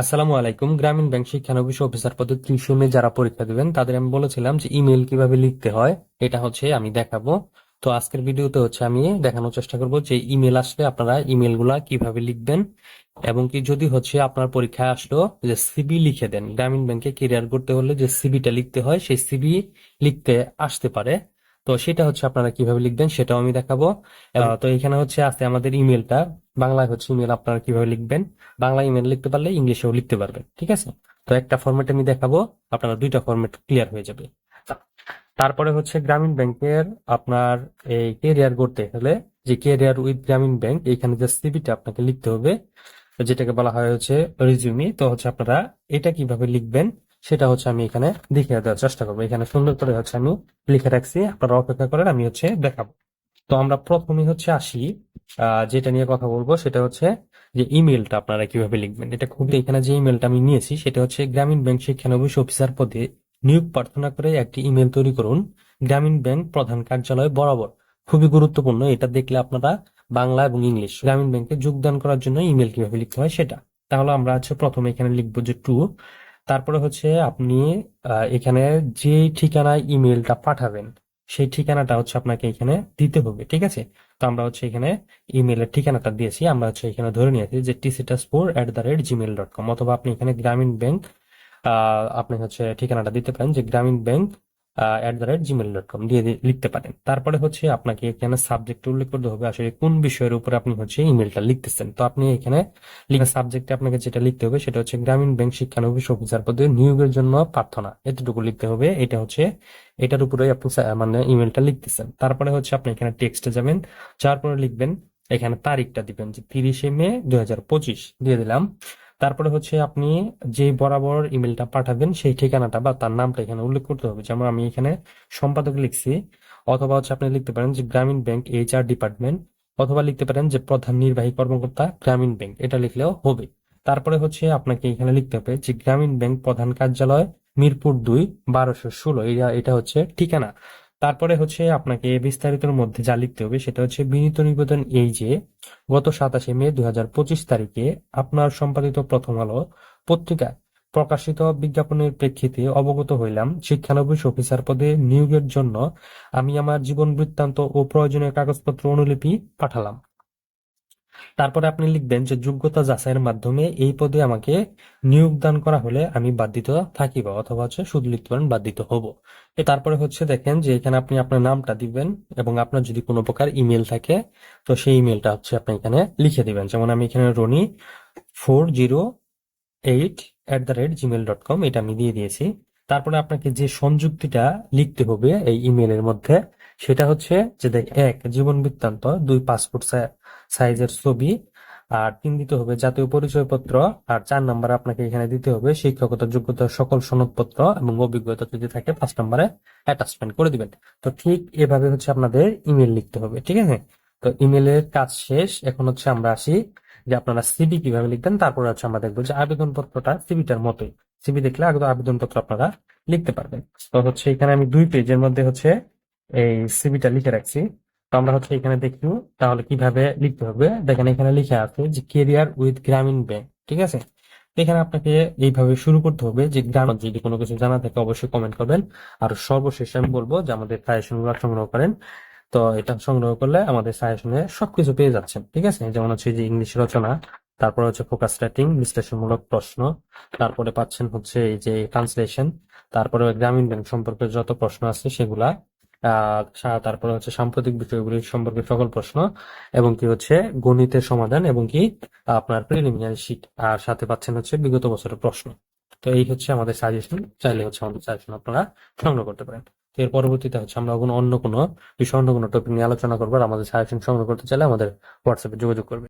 আসসালামু আলাইকুম। গ্রামীণ ব্যাংক শিক্ষানবিশ অফিসার পদে ত্রিশূন্যে যারা পরীক্ষা দিবেন, তাদের আমি বলেছিলাম যে ইমেল কীভাবে লিখতে হয়, এটা হচ্ছে আমি দেখাবো। তো আজকের ভিডিওতে হচ্ছে আমি দেখানোর চেষ্টা করব যে ইমেল আসলে আপনারা ইমেলগুলা কীভাবে লিখবেন এবং কি যদি হচ্ছে আপনার পরীক্ষায় আসলো যে সিবি লিখে দেন। গ্রামীণ ব্যাংকে কেরিয়ার করতে হলে যে সিবিটা লিখতে হয়, সেই সিবি লিখতে আসতে পারে। তো সেটা হচ্ছে আপনারা কীভাবে লিখবেন সেটাও আমি দেখাবো। তো এখানে হচ্ছে আছে আমাদের ইমেলটা বাংলায় হচ্ছে ইমেল আপনারা কীভাবে লিখবেন? বাংলা ইমেল লিখতে পারলে ইংলিশেও লিখতে পারবেন, ঠিক আছে? তো একটা ফরম্যাট আমি দেখাবো, আপনারা দুইটা ফরম্যাট ক্লিয়ার হয়ে যাবে। তারপরে হচ্ছে গ্রামীণ ব্যাংকের আপনার এই কেরিয়ার করতে হলে যে কেরিয়ার উইথ গ্রামীণ ব্যাংক এখানে যে সিভিটা আপনাকে লিখতে হবে। যেটাকে বলা হয় হচ্ছে রিজিউমি তো হচ্ছে আপনারা এটা কীভাবে লিখবেন, সেটা হচ্ছে আমি এখানে দেখিয়ে দেওয়ার চেষ্টা করব। এখানে সুন্দর করে হচ্ছে আমি লিখে রাখছি, আপনারা অপেক্ষা করেন, আমি হচ্ছে দেখাবো। তো আমরা প্রথমে হচ্ছে আসি যেটা নিয়ে কথা বলব সেটা হচ্ছে যে ইমেলটা আপনারা কীভাবে লিখবেন। এটা খুব এখানে যে ইমেলটা আমি নিয়েছি সেটা হচ্ছে গ্রামীণ ব্যাংক শিক্ষানবিশ অফিসার পদে নিয়োগ প্রার্থনা করে একটি ইমেল তৈরি করুন। গ্রামীণ ব্যাংক প্রধান কার্যালয় বরাবর। খুবই গুরুত্বপূর্ণ, এটা দেখলে আপনারা বাংলা এবং ইংলিশ গ্রামীণ ব্যাংকে যোগদান করার জন্য ইমেল কীভাবে লিখতে হয় সেটা। তাহলে আমরা হচ্ছে প্রথমে এখানে লিখব যে টু তারপরে হচ্ছে আপনি এখানে যে ঠিকানায় ইমেলটা পাঠাবেন সেই ঠিকানাটা হচ্ছে আপনাকে এখানে দিতে হবে, ঠিক আছে? তো আমরা হচ্ছে এখানে ইমেলের ঠিকানাটা দিয়েছি, আমরা হচ্ছে এখানে ধরে নিয়েছি যে টিসিটাসপুর at the rate Gmail dot com অথবা আপনি এখানে গ্রামীণ ব্যাংক আপনি হচ্ছে ঠিকানাটা দিতে পারেন যে Grameen bank at the rate Gmail dot com দিয়ে লিখতে পারেন। তারপরে হচ্ছে আপনাকে এখানে সাবজেক্ট উল্লেখ করতে হবে আসলে কোন বিষয়ের উপরে আপনি হচ্ছে ইমেলটা লিখতেছেন। তো আপনি এখানে লিখে সাবজেক্টে আপনাকে যেটা লিখতে হবে সেটা হচ্ছে গ্রামীণ ব্যাংক শিক্ষানবিশ অফিসার পদে নিয়োগের জন্য প্রার্থনা। এতটুকু লিখতে হবে। এটা হচ্ছে এটার উপরে আপনি মানে ইমেলটা লিখতেছেন। তারপরে হচ্ছে আপনি এখানে টেক্সটে যাবেন। যাওয়ার পরে লিখবেন, এখানে তারিখটা দিবেন যে তিরিশে মে দুই দিয়ে দিলাম তারপরে হচ্ছে আপনি যে বরাবর ইমেলটা পাঠাবেন, সেই ঠিকানাটা বা তার নামটা এখানে উল্লেখ করতে হবে। যেমন আমি এখানে সম্পাদক লিখছি, অথবা হচ্ছে আপনি লিখতে পারেন যে গ্রামীণ ব্যাংক এইচআর ডিপার্টমেন্ট, অথবা লিখতে পারেন যে প্রধান নির্বাহী কর্মকর্তা গ্রামীণ ব্যাংক, এটা লিখলেও হবে। তারপরে হচ্ছে আপনাকে এখানে লিখতে হবে যে গ্রামীণ ব্যাংক প্রধান কার্যালয় মিরপুর দুই, বারোশো ষোলো এটা হচ্ছে ঠিকানা। তারপরে হচ্ছে আপনাকে বিস্তারিতর মধ্যে যা লিখতে হবে সেটা হচ্ছে বিনীত নিবেদন এই যে, গত সাতাশে মে দুই তারিখে আপনার সম্পাদিত প্রথম আলো পত্রিকা প্রকাশিত বিজ্ঞাপনের প্রেক্ষিতে অবগত হইলাম, শিক্ষানবিশ অফিসার পদে নিয়োগের জন্য আমি আমার জীবন বৃত্তান্ত ও প্রয়োজনীয় কাগজপত্র অনুলিপি পাঠালাম। তারপরে আপনি লিখবেন যে যোগ্যতা যাচাইয়ের মাধ্যমে এই পদে আমাকে নিয়োগদান করা হলে আমি বাধ্যিত থাকিব অথবা হচ্ছে শুধু লিখতে পারেন বাধ্যিত হব। তারপরে হচ্ছে দেখেন যে এখানে আপনি আপনার নামটা দিবেন এবং আপনার যদি কোনো প্রকার ইমেল থাকে, তো সেই ইমেলটা হচ্ছে আপনি এখানে লিখে দিবেন। যেমন আমি এখানে Roni four zero eight at the rate Gmail dot com এটা আমি দিয়ে দিয়েছি। তারপরে আপনাকে যে সংযুক্তিটা লিখতে হবে এই ইমেলের মধ্যে সেটা হচ্ছে যে দেখ, এক, জীবন বৃত্তান্ত, দুই পাসপোর্ট সাইজের ছবি, আর তিন দিতে হবে জাতীয় পরিচয়পত্র, আর চার নাম্বার আপনাকে এখানে দিতে হবে শিক্ষকতার যোগ্যতা সকল সনদপত্র এবং অভিজ্ঞতা যদি থাকে পাঁচ নম্বরে অ্যাটাচমেন্ট করে দিবেন। তো ঠিক এভাবে হচ্ছে আপনাদের ইমেল লিখতে হবে, ঠিক আছে? তো ইমেলের কাজ শেষ, এখন হচ্ছে আমরা আসি যে আপনারা সিবি কীভাবে লিখবেন, তারপরে হচ্ছে আমরা দেখব যে আবেদনপত্রটা সিবিটার মতোই। সিবি দেখলে আগে আবেদনপত্র আপনারা লিখতে পারবেন। তো হচ্ছে এখানে আমি দুই পেজের মধ্যে হচ্ছে এই সিবিটা লিখে রাখছি। তো আমরা হচ্ছে এখানে দেখি তাহলে কীভাবে লিখতে হবে। দেখেন এখানে লিখে আছে যে কেরিয়ার উইথ গ্রামীণ ব্যাংক ঠিক আছে? এখানে আপনাকে এইভাবে শুরু করতে হবে যে, গ্রাম যদি কোনো কিছু জানা থাকে অবশ্যই কমেন্ট করবেন। আর সর্বশেষে আমি বলব যে, আমাদের সাজেশন সংগ্রহ করেন। তো এটা সংগ্রহ করলে আমাদের সাজেশনে সবকিছু পেয়ে যাচ্ছেন, ঠিক আছে? যেমন হচ্ছে যে ইংলিশ রচনা, তারপর হচ্ছে ফোকাস রাইটিং বিশ্লেষণমূলক প্রশ্ন, তারপরে পাচ্ছেন হচ্ছে এই যে ট্রান্সলেশন তারপরে গ্রামীণ ব্যাংক সম্পর্কে যত প্রশ্ন আছে সেগুলা তারপরে হচ্ছে সাম্প্রতিক বিষয়গুলি সম্পর্কে সকল প্রশ্ন এবং কি হচ্ছে গণিতের সমাধান এবং কি আপনার প্রিলিমিনারি শিট আর সাথে পাচ্ছেন হচ্ছে বিগত বছরের প্রশ্ন। তো এই হচ্ছে আমাদের সাজেশন চাইলে হচ্ছে আমাদের সাজেশন আপনারা সংগ্রহ করতে পারেন। এর পরবর্তীতে হচ্ছে আমরা অন্য কোনো বিষয়, অন্য কোনো টপিক নিয়ে আলোচনা করব আর আমাদের সাজেশন সংগ্রহ করতে চাইলে আমাদের হোয়াটসঅ্যাপে যোগাযোগ করবেন।